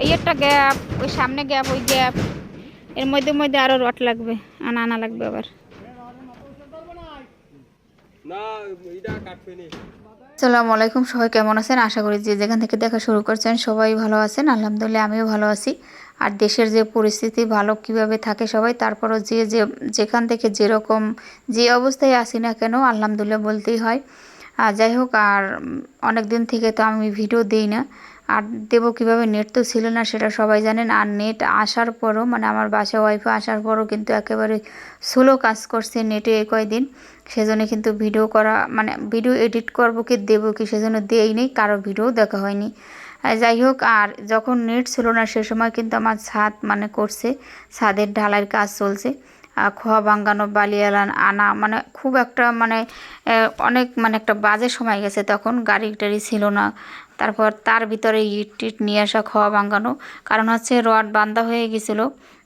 এই একটা গ্যাপ ওই সামনে গ্যাপ ওই গ্যাপ। এর মধ্যে মধ্যে আরও রড লাগবে আনা আনা লাগবে আবার। না এটা কাটবে নি আসসালামু আলাইকুম সবাই কেমন আছেন? আশা করি যে যেখান থেকে দেখা শুরু করছেন সবাই ভালো আছেন। আলহামদুলিল্লাহ আমিও ভালো আছি। আর দেশের যে পরিস্থিতি ভালো কীভাবে থাকে সবাই তারপরও যে যে যেখান থেকে যেরকম যে অবস্থায় আসি না কেন আলহামদুলিল্লাহ বলতেই হয়। আর যাই হোক আর অনেক দিন থেকে তো আমি ভিডিও দিই না। আর দেবো কীভাবে? নেট তো ছিল না, সেটা সবাই জানেন। আর নেট আসার পরও মানে আমার বাসা ওয়াইফাই আসার পরও কিন্তু একেবারে স্লো কাজ করছে নেটে এই কয়দিন। সেজন্য কিন্তু ভিডিও করা মানে ভিডিও এডিট করব কি, দেবো কি, সেজন্য দেই নেই, কারও ভিডিও দেখা হয়নি। যাই হোক, আর যখন নেট ছিল না, সে সময় কিন্তু আমার ছাদ মানে করছে, ছাদের ঢালাইয়ের কাজ চলছে। খোয়া বাঙ্গানো বালিয়ালান, আনা মানে খুব একটা মানে অনেক মানে একটা বাজে সময় গেছে। তখন গাড়ি টাড়ি ছিল না। তারপর তার ভিতরে ইট টিট নিয়ে আসা, খোয়া বাঙ্গানো কারণ হচ্ছে রড বান্ধা হয়ে গেছিল।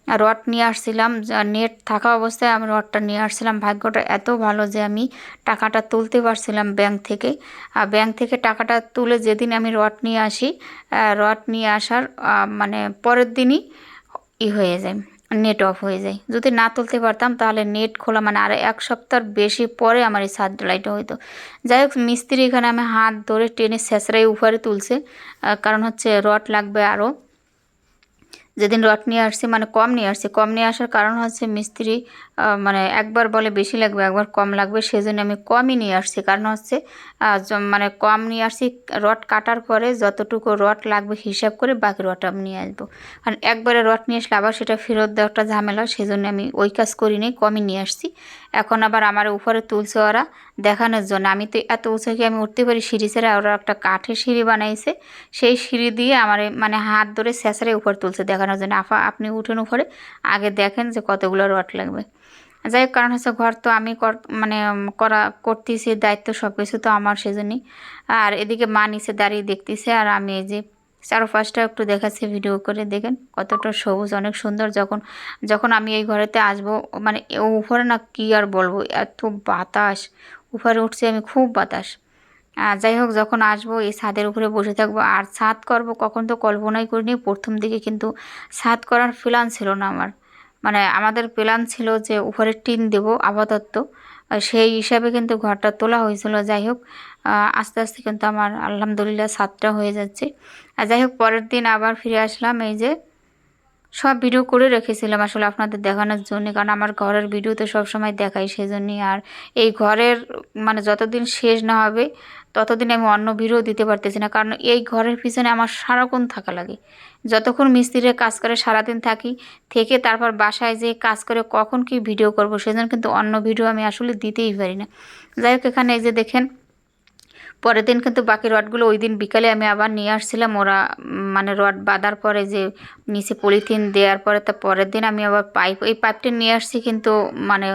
রড নিয়ে আসছিলাম নেট থাকা অবস্থায় আমি রডটা নিয়ে আসছিলাম। ভাগ্যটা এত ভালো যে আমি টাকাটা তুলতে পারছিলাম ব্যাংক থেকে। আর ব্যাংক থেকে টাকাটা তুলে যেদিন আমি রড নিয়ে আসি রড নিয়ে আসার মানে পরের দিনই ই হয়ে যায়। নেট অফ হয়ে যায়। যদি না তুলতে পারতাম, তাহলে নেট খোলা মানে আর এক সপ্তাহ বেশি পরে আমার এই ছাদ লাইটটা হইতো। যাই হোক, মিস্ত্রি এখানে আমি হাত ধরে টেনে শেষরাই উপরে তুলছে। কারণ হচ্ছে রড লাগবে আরও যেদিন রড নিয়ে আসছি মানে কম নিয়ে আসছি। কম নিয়ে আসার কারণ হচ্ছে মিস্ত্রি মানে একবার বলে বেশি লাগবে, একবার কম লাগবে, সেজন্য আমি কমই নিয়ে আসছি। কারণ হচ্ছে মানে কম নিয়ে আসছি রড কাটার পরে যতটুকু রড লাগবে হিসাব করে বাকি রড আমি নিয়ে আসব। কারণ একবারে রড নিয়ে আসলে আবার সেটা ফেরত দেওয়া একটা ঝামেলা, সেজন্য আমি ওই কাজ করিনি কমই নিয়ে আসছি। এখন আবার আমার উপরে তুলছে ওরা, দেখানোর জন্য। আমি তো এত উঁচু কি আমি উঠতে পারি, সিঁড়ি ছেড়ে ওরা একটা কাঠের সিঁড়ি বানাইছে। সেই সিঁড়ি দিয়ে আমার মানে হাত ধরে স্যাঁচড়ে উপর তুলছে দেখানোর জন্য আপনি উঠেন উপরে আগে দেখেন যে কতগুলো রড লাগবে। যাই হোক, কারণ হচ্ছে ঘর তো আমি মানে করা, করতেছি, দায়িত্ব সব কিছু তো আমার সেজন্যই। আর এদিকে মা নিচে দাঁড়িয়ে দেখতেছে, আর আমি এই যে চারপাশটা একটু দেখাচ্ছি ভিডিও করে। দেখেন কতটা সবুজ, অনেক সুন্দর। যখন যখন আমি এই ঘরেতে আসব মানে উপরে না কি আর বলব, এত বাতাস। উপরে উঠছে আমি খুব বাতাস। যাই হোক, যখন আসব এই ছাদের উপরে বসে থাকব। আর ছাদ করব কখন তো কল্পনাই করিনি, প্রথম দিকে কিন্তু ছাদ করার প্ল্যান ছিল না আমার। মানে আমাদের প্ল্যান ছিল যে উপরে টিন দেবো আপাতত। সেই হিসাবে কিন্তু ঘরটা তোলা হয়েছিল, যাই হোক। আস্তে আস্তে কিন্তু আমার আলহামদুলিল্লাহ ছাদটা হয়ে যাচ্ছে। আর যাই হোক, পরের দিন আবার ফিরে আসলাম এই যে সব ভিডিও করে রেখেছিলাম আসলে আপনাদের দেখানোর জন্য, কারণ আমার ঘরের ভিডিও তো সবসময় দেখাই সেজন্যই। আর এই ঘরের মানে যতদিন শেষ না হবে, ততদিন আমি অন্য ভিডিও দিতে পারতেছি না, কারণ এই ঘরের পিছনে আমার সারাক্ষণ থাকা লাগে। যতক্ষণ মিস্ত্রির কাজ করে সারাদিন থাকি, থেকে তারপর বাসায় যে কাজ করে কখন কি ভিডিও করব, সেজন্য কিন্তু অন্য ভিডিও আমি আসলে দিতেই পারি না। যাই হোক, এখানে এই যে দেখেন পরের দিন কিন্তু বাকি রডগুলো ওই দিন বিকালে আমি আবার নিয়ে আসছিলাম। ওরা মানে রড বাঁধার পরে যে নিচে পলিথিন দেওয়ার পরে তা পরের দিন আমি আবার পাইপ, এই পাইপটা নিয়ে আসছি কিন্তু মানে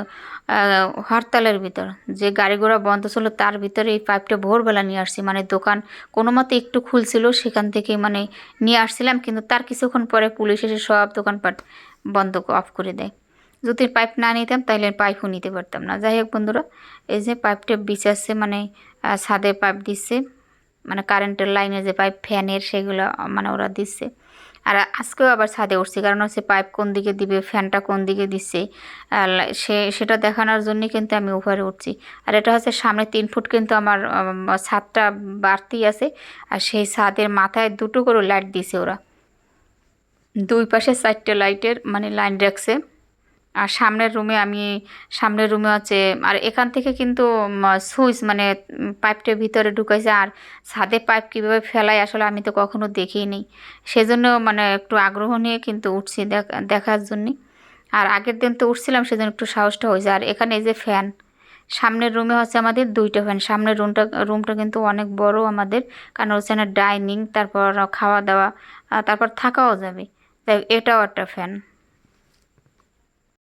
হরতালের ভিতর। যে গাড়ি ঘোড়া বন্ধ ছিল তার ভিতরে এই পাইপটা ভোরবেলা নিয়ে আসছি। মানে দোকান কোনো মতে একটু খুলছিল, সেখান থেকে মানে নিয়ে আসছিলাম, কিন্তু তার কিছুক্ষণ পরে পুলিশ এসে সব দোকানপাট বন্ধ অফ করে দেয়। যদি পাইপ না নিতাম তাহলে পাইপও নিতে পারতাম না। যাই হোক বন্ধুরা, এই যে পাইপটা বিছাচ্ছে মানে ছাদে পাইপ দিচ্ছে মানে কারেন্টের লাইনে যে পাইপ ফ্যানের সেগুলো মানে ওরা দিচ্ছে আর আজকেও আবার ছাদে উঠছি, কারণ হচ্ছে পাইপ কোন দিকে দিবে ফ্যানটা কোন দিকে দিচ্ছে সে, সেটা দেখানোর জন্যই কিন্তু আমি উপরে উঠছি। আর এটা হচ্ছে সামনে তিন ফুট কিন্তু আমার ছাদটা বাড়তি আছে। আর সেই ছাদের মাথায় দুটো করে লাইট দিছে ওরা। দুই পাশে চারটে লাইটের মানে লাইন রাখছে। আর সামনের রুমে আমি, সামনের রুমে হচ্ছে, আর এখান থেকে কিন্তু সুইচ মানে পাইপটার ভিতরে ঢুকাইছে, আর ছাদে পাইপ কীভাবে ফেলায় আসলে আমি তো কখনো দেখিনি। সেজন্য মানে একটু আগ্রহ নিয়ে কিন্তু উঠছি দেখ- দেখার জন্যে। আর আগের দিন তো উঠছিলাম, সেজন্য একটু সাহসটা হয়েছে। আর এখানে এই যে ফ্যান, সামনের রুমে হচ্ছে আমাদের দুইটা ফ্যান। সামনের রুমটা রুমটা কিন্তু অনেক বড় আমাদের, কারণ হচ্ছে না ডাইনিং, তারপর খাওয়া দাওয়া তারপর থাকাও যাবে। তাই এটাও একটা ফ্যান।